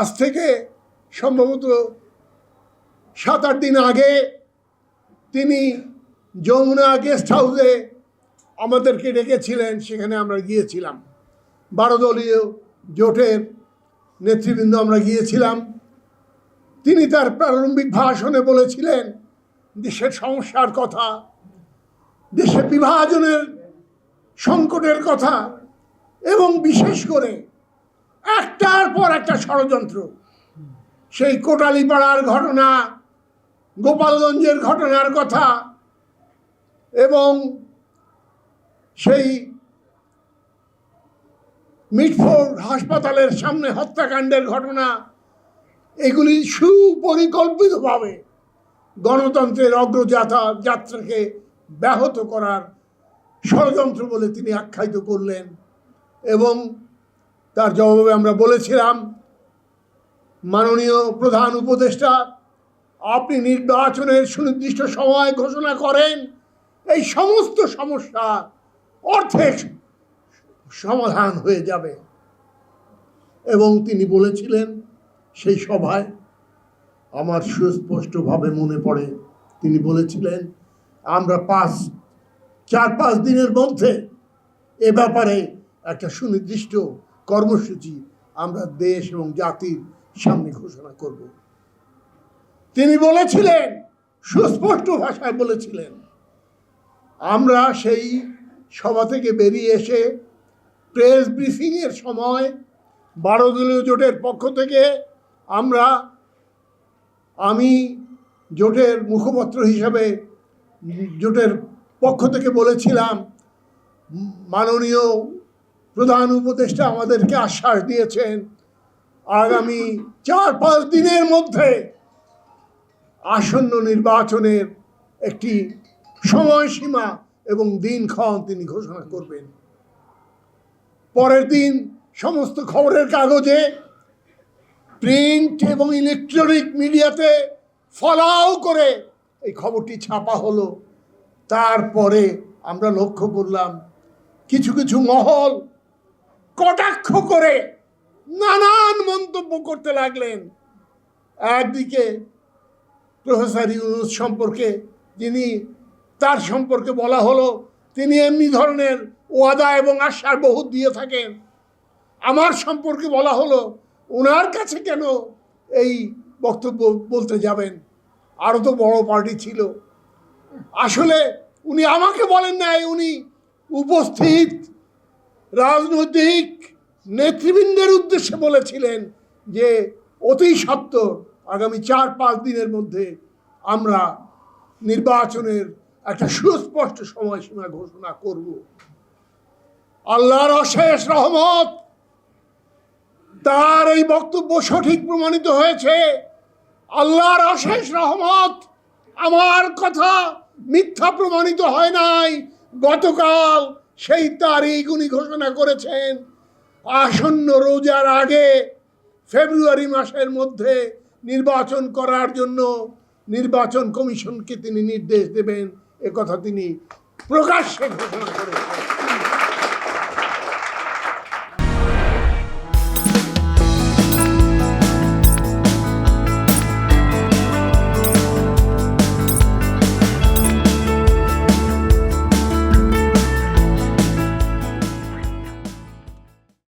আজ থেকে সম্ভবত সাত আট দিন আগে তিনি যমুনা গেস্ট হাউসে আমাদেরকে ডেকেছিলেন, সেখানে আমরা গিয়েছিলাম। বারো দলীয় জোটের নেতৃবৃন্দ আমরা গিয়েছিলাম। তিনি তার প্রারম্ভিক ভাষণে বলেছিলেন, দেশের সমস্যার কথা, দেশে বিভাজনের সংকটের কথা, এবং বিশেষ করে একটার পর একটা ষড়যন্ত্র। সেই কোটালীপাড়ার ঘটনা, গোপালগঞ্জের ঘটনার কথা এবং সেই মিটফোর হাসপাতালের সামনে হত্যাকাণ্ডের ঘটনা, এগুলি সুপরিকল্পিতভাবে গণতন্ত্রের অগ্রযাত্রা যাত্রাকে ব্যাহত করার ষড়যন্ত্র বলে তিনি আখ্যায়িত করলেন এবং তার জবাবে আমরা বলেছিলাম, মাননীয় প্রধান উপদেষ্টা, আপনি নির্বাচনের সুনির্দিষ্ট সময় ঘোষণা করেন, এই সমস্ত সমস্যা অর্থের সমাধান হয়ে যাবে। এবং তিনি বলেছিলেন, সেই সভায় আমার সুস্পষ্টভাবে মনে পড়ে, তিনি বলেছিলেন, আমরা পাঁচ, চার, পাঁচ দিনের মধ্যে এ ব্যাপারে একটা সুনির্দিষ্ট কর্মসূচি আমরা দেশ এবং জাতির সামনে ঘোষণা করব। তিনি বলেছিলেন, সুস্পষ্ট ভাষায় বলেছিলেন, আমরা সেই সভা থেকে বেরিয়ে এসে প্রেস ব্রিফিংয়ের সময় বারো দলীয় জোটের পক্ষ থেকে আমরা, আমি জোটের মুখপত্র হিসাবে জোটের পক্ষ থেকে বলেছিলাম, মাননীয় প্রধান উপদেষ্টা আমাদেরকে আশ্বাস দিয়েছেন, আগামী চার পাঁচ দিনের মধ্যে আসন্ন নির্বাচনের একটি সময়সীমা এবং দিনক্ষণ তিনি ঘোষণা করবেন। পরের দিন সমস্ত খবরের কাগজে প্রিন্ট এবং ইলেকট্রনিক মিডিয়াতে ফলাও করে এই খবরটি ছাপা হলো। তারপরে আমরা লক্ষ্য করলাম, কিছু কিছু মহল কটাক্ষ করে নানান মন্তব্য করতে লাগলেন। একদিকে প্রফেসর ইউনুস সম্পর্কে, যিনি তার সম্পর্কে বলা হলো, তিনি এমনি ধরনের ওয়াদা এবং আশ্বাস বহুত দিয়ে থাকেন। আমার সম্পর্কে বলা হলো ওনার কাছে কেন এই বক্তব্য বলতে যাবেন? আরও তো বড় পার্টি ছিল। আসলে উনি আমাকে বলেন নাই, উনি উপস্থিত রাজনৈতিক নেতৃবৃন্দের উদ্দেশ্যে বলেছিলেন যে, অতি সত্বর আগামী চার পাঁচ দিনের মধ্যে আমরা নির্বাচনের একটা সুস্পষ্ট সময়সীমা ঘোষণা করব। আল্লাহর অশেষ রহমত, তার এই বক্তব্য সঠিক প্রমাণিত হয়েছে। আল্লাহর অশেষ রহমত, আমার কথা মিথ্যা প্রমাণিত হয় নাই। গতকাল সেই তারিখ উনি ঘোষণা করেছেন। আসন্ন রোজার আগে ফেব্রুয়ারি মাসের মধ্যে নির্বাচন করার জন্য নির্বাচন কমিশনকে তিনি নির্দেশ দেবেন। কথা তিনি প্রকাশ্যে ঘোষণা করেছেন।